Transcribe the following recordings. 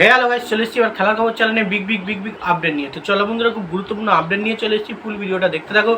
Hello guys চলে এসেছি এবার খেলার খবর চ্যানেলে big big big big update নিয়ে। তো চলো বন্ধুরা, খুব গুরুত্বপূর্ণ আপডেট নিয়ে চলে এসেছি ফুল ভিডিওটা দেখতে থাকো।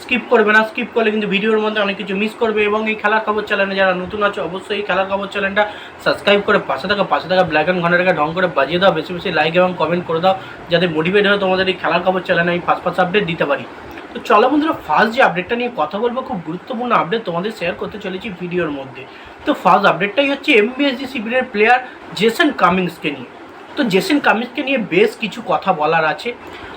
স্কিপ করবে না স্কিপ করলে কিন্তু ভিডিওর মধ্যে অনেক কিছু মিস করবে এবং এই খেলার খবর চ্যানেলে যারা নতুন আছে, অবশ্যই এই খেলার খবর চ্যানেলটা সাবস্ক্রাইব করে পাশে থাকা পাশে থাকা ব্ল্যাক অ্যান্ড ঘন্টাটাকে ঢং করে বাজিয়ে দাও, বেশি বেশি লাইক এবং কমেন্ট করে দাও, যাতে মোটিভেট হয় তোমাদের এই খেলার খবর চ্যানেলে আমি ফার্স্ট ফার্স্ট আপডেট দিতে পারি। তো চলো বন্ধুরা ফার্স্ট যে আপডেটটা নিয়ে কথা বলব, খুব গুরুত্বপূর্ণ আপডেট তোমাদের শেয়ার করতে চলেছি ভিডিওর মধ্যে। তো ফার্স্ট আপডেটটাই হচ্ছে এমবিএসজি শিবিরের প্লেয়ার জেসন কামিংসকে নিয়ে। তো জেসন কামিংসকে নিয়ে বেশ কিছু কথা বলার আছে।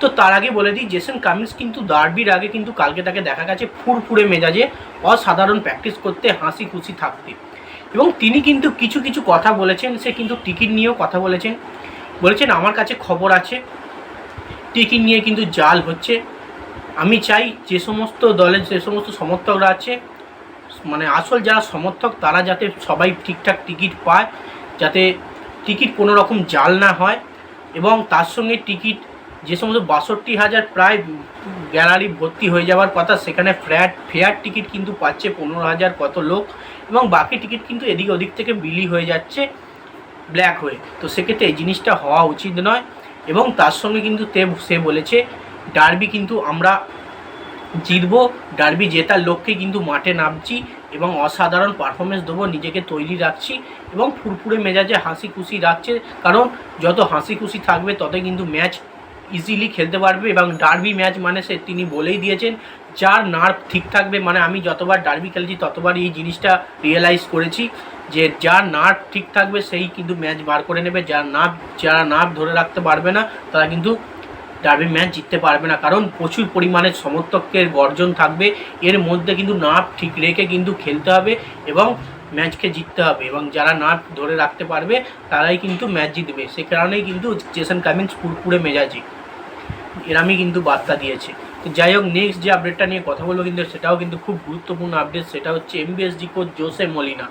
তো তার আগে বলে দিই, জেসন কামিংস কিন্তু ডার্বির আগে কিন্তু কালকে তাকে দেখা গেছে ফুরফুরে মেজাজে অসাধারণ প্র্যাকটিস করতে হাসি খুশি থাকতে। এবং তিনি কিন্তু কিছু কিছু কথা বলেছেন, সে কিন্তু টিকিট নিয়েও কথা বলেছেন। বলেছেন, আমার কাছে খবর আছে, টিকিট নিয়ে কিন্তু জাল হচ্ছে। আমি চাই যে সমস্ত দলের, যে সমস্ত সমর্থকরা আছে মানে আসল যারা সমর্থক, তারা যাতে সবাই ঠিকঠাক টিকিট পায়, যাতে টিকিট কোনো রকম জাল না হয় এবং তার সঙ্গে টিকিট যে সমস্ত বাষট্টি হাজার প্রায় গ্যালারি ভর্তি হয়ে যাওয়ার কথা, সেখানে ফ্ল্যাট, ফেয়ার টিকিট কিন্তু পাচ্ছে পনেরো হাজার কত লোক এবং বাকি টিকিট কিন্তু এদিক ওদিক থেকে বিলি হয়ে যাচ্ছে ব্ল্যাক হয়ে। তো সেক্ষেত্রে এই জিনিসটা হওয়া উচিত নয় এবং তার সঙ্গে কিন্তু সে বলেছে, ডার্বি কিন্তু আমরা জিতবো ডার্বি জেতার লক্ষ্যে কিন্তু মাঠে নামছি এবং অসাধারণ পারফরমেন্স দেবো, নিজেকে তৈরি রাখছি এবং ফুরফুরে মেজাজে হাসি খুশি রাখছে। কারণ যত হাসি খুশি থাকবে ততই কিন্তু ম্যাচ ইজিলি খেলতে পারবে এবং ডার্বি ম্যাচ মানে সে তিনি বলেই দিয়েছেন, যার নার্ভ ঠিক থাকবে মানে আমি যতবার ডার্বি খেলেছি, ততবার এই জিনিসটা রিয়েলাইজ করেছি যে যার নার্ভ ঠিক থাকবে, সেই কিন্তু ম্যাচ বার করে নেবে। যার নার্ভ যারা নার্ভ ধরে রাখতে পারবে না, তারা কিন্তু ডার্বি ম্যাচ জিততে পারবে না। কারণ প্রচুর পরিমাণে সমর্থকের গর্জন থাকবে। এর মধ্যে কিন্তু নাপ ঠিক রেখে কিন্তু খেলতে হবে এবং ম্যাচকে জিততে হবে। এবং যারা নার্ভ ধরে রাখতে পারবে, তারাই কিন্তু ম্যাচ জিতবে। সে কারণেই কিন্তু জেসন কামিংস পুরপুরে মেজাজি। এরামই কিন্তু বার্তা দিয়েছে। তো যাই হোক নেক্সট যে আপডেটটা নিয়ে কথা বলব কিন্তু সেটাও কিন্তু খুব গুরুত্বপূর্ণ আপডেট সেটা হচ্ছে M B S D coach Jose Molina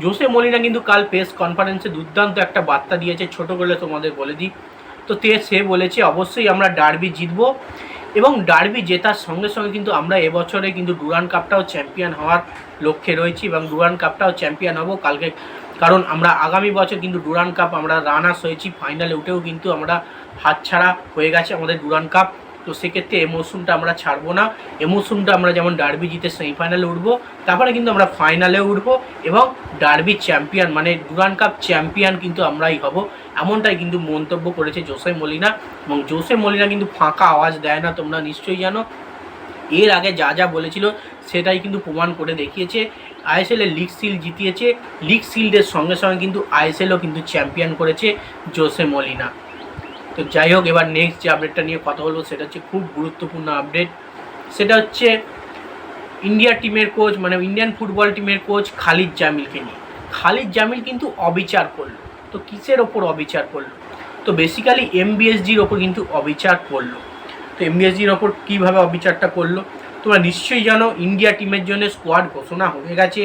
Jose Molina কিন্তু কাল প্রেস কনফারেন্সে দুর্দান্ত একটা বার্তা দিয়েছে। ছোট করে তোমাদের বলে দিই। তো তে সে বলেছে, অবশ্যই আমরা ডার্বি জিতব এবং ডার্বি জেতার সঙ্গে সঙ্গে কিন্তু আমরা এবছরে কিন্তু ডুরান কাপটাও চ্যাম্পিয়ন হওয়ার লক্ষ্যে রয়েছি এবং ডুরান কাপটাও চ্যাম্পিয়ন হব কালকে। কারণ আমরা আগামী বছর কিন্তু ডুরান কাপ আমরা রানার্স হয়েছি, ফাইনালে উঠেও কিন্তু আমরা হাতছাড়া হয়ে গেছে আমাদের ডুরান কাপ। তো সেক্ষেত্রে এই মৌসুমটা আমরা ছাড়বো না। এই মৌসুমটা আমরা যেমন ডার্বি জিতে সেমিফাইনালে উঠবো তারপরে কিন্তু আমরা ফাইনালে উঠবো এবং ডার্বি চ্যাম্পিয়ন মানে ডুরান কাপ চ্যাম্পিয়ন কিন্তু আমরাই হব, এমনটাই কিন্তু মন্তব্য করেছে জোসে মলিনা। এবং জোসে মলিনা কিন্তু ফাঁকা আওয়াজ দেয় না, তোমরা নিশ্চয়ই জানো। এর আগে যা যা বলেছিল সেটাই কিন্তু প্রমাণ করে দেখিয়েছে। আইএসএলের লিগ সিল জিতিয়েছে, লিগ সিল্ডের সঙ্গে সঙ্গে কিন্তু আইএসএলও কিন্তু চ্যাম্পিয়ন করেছে জোসে মলিনা। তো যাই হোক, এবার নেক্সট যে আপডেটটা নিয়ে কথা বলব সেটা হচ্ছে খুব গুরুত্বপূর্ণ আপডেট সেটা হচ্ছে ইন্ডিয়া টিমের কোচ মানে ইন্ডিয়ান ফুটবল টিমের কোচ খালিদ জামিলকে নিয়ে। খালিদ জামিল কিন্তু অবিচার করল। তো কিসের ওপর অবিচার করল? তো বেসিক্যালি এমবিএসজির ওপর কিন্তু অবিচার করল। তো এমবিএসজির ওপর কীভাবে অবিচারটা করল? তোমরা নিশ্চয়ই জানো ইন্ডিয়া টিমের জন্য স্কোয়াড ঘোষণা হয়ে গেছে।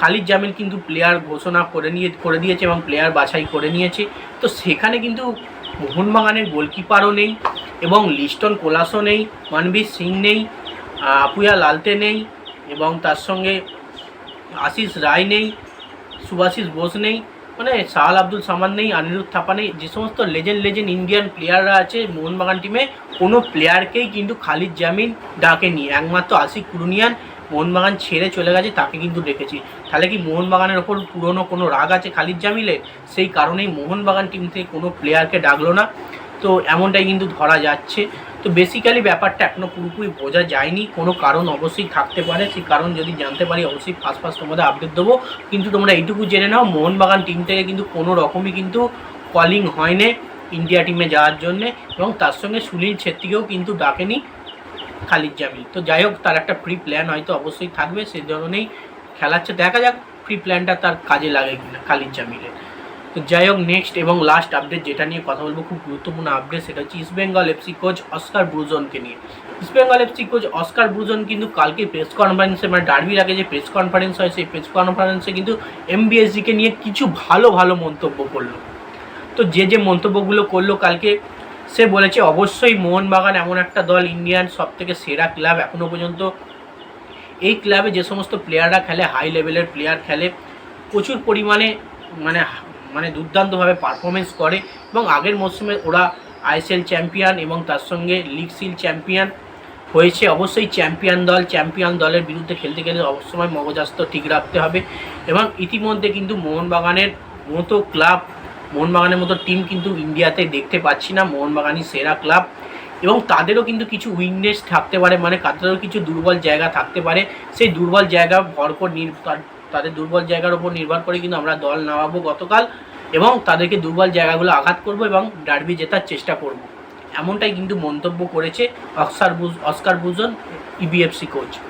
খালিদ জামিল কিন্তু প্লেয়ার ঘোষণা করে নিয়ে, করে দিয়েছে এবং প্লেয়ার বাছাই করে নিয়েছে। তো সেখানে কিন্তু মোহনবাগানের গোলকিপারও নেই এবং লিস্টন কোলাসও নেই, মানবীর সিং নেই আপুয়া লালতে নেই এবং তার সঙ্গে আশিস রায় নেই, সুভাষিস বোস নেই মানে সাহাল আব্দুল সামান নেই, আনিরুদ্ধ থাপা নেই। যে সমস্ত লেজেন্ড লেজেন্ড ইন্ডিয়ান প্লেয়াররা আছে মোহনবাগান টিমে কোনো প্লেয়ারকেই কিন্তু খালিদ জামিন ডাকেনি। একমাত্র আশিক কুরুনিয়ান মোহনবাগান ছেড়ে চলে গেছে, তাকে কিন্তু ডেকেছি। তাহলে কি মোহনবাগানের ওপর পুরনো কোনো রাগ আছে খালিদ জামিলে? সেই কারণেই মোহনবাগান টিম থেকে কোনো প্লেয়ারকে ডাকলো না। তো এমনটাই কিন্তু ধরা যাচ্ছে। তো বেসিক্যালি ব্যাপারটা এখনও পুরোপুরি বোঝা যায়নি। কোনো কারণ অবশ্যই থাকতে পারে। সেই কারণ যদি জানতে পারি, অবশ্যই ফার্স্ট ফার্স্ট তোমাদের আপডেট দেবো। কিন্তু তোমরা এইটুকু জেনে নাও, মোহনবাগান টিম থেকে কিন্তু কোনো রকমই কিন্তু কলিং হয়নি ইন্ডিয়া টিমে যাওয়ার জন্যে। এবং তার সঙ্গে সুনীল ছেত্রীকেও কিন্তু ডাকেনি। খালিদ জামিল। তো যাই হোক, তার একটা প্রি প্ল্যান হয়তো অবশ্যই থাকবে, সেই ধরনেই খেলাচ্ছে। দেখা যাক প্রি প্ল্যানটা তার কাজে লাগে কিনা খালিদ জামিলের। তো যাই হোক নেক্সট এবং লাস্ট আপডেট যেটা নিয়ে কথা বলব, খুব গুরুত্বপূর্ণ আপডেট সেটা হচ্ছে East Bengal F C coach Oscar ব্রুজনকে নিয়ে। East Bengal F C coach Oscar Bruzon কিন্তু কালকে প্রেস কনফারেন্সে মানে ডার্বির আগে যে প্রেস কনফারেন্স হয়, সেই প্রেস কনফারেন্সে কিন্তু এমবিএসজিকে নিয়ে কিছু ভালো ভালো মন্তব্য করল। তো যে যে মন্তব্যগুলো করল কালকে সে বলেছে, অবশ্যই মোহনবাগান এমন একটা দল ইন্ডিয়ান সব থেকে সেরা ক্লাব এখনও পর্যন্ত। এই ক্লাবে যে সমস্ত প্লেয়াররা খেলে, হাই লেভেলের প্লেয়ার খেলে, প্রচুর পরিমাণে মানে মানে দুর্দান্তভাবে পারফরমেন্স করে এবং আগের মরশুমে ওরা আইএসএল চ্যাম্পিয়ন এবং তার সঙ্গে লিগ সিল চ্যাম্পিয়ন হয়েছে। অবশ্যই চ্যাম্পিয়ন দল, চ্যাম্পিয়ন দলের বিরুদ্ধে খেলতে গেলে অবশ্যই মগজাস্ত ঠিক রাখতে হবে এবং ইতিমধ্যে কিন্তু মোহনবাগানের মতো ক্লাব মোহনবাগানের মতো টিম কিন্তু ইন্ডিয়াতে দেখতে পাচ্ছি না, মোহনবাগানই সেরা ক্লাব এবং তাদেরও কিন্তু কিছু উইকনেস থাকতে পারে মানে তাদেরও কিছু দুর্বল জায়গা থাকতে পারে। সেই দুর্বল জায়গা নির তার- তাদের দুর্বল জায়গার উপর নির্ভর করে কিন্তু আমরা দল নামাবো গতকাল এবং তাদেরকে দুর্বল জায়গাগুলো আঘাত করব এবং ডার্বি জেতার চেষ্টা করব। এমনটাই কিন্তু মন্তব্য করেছে অস্কার বুজ অস্কার বুজন ইবিএফসি কোচ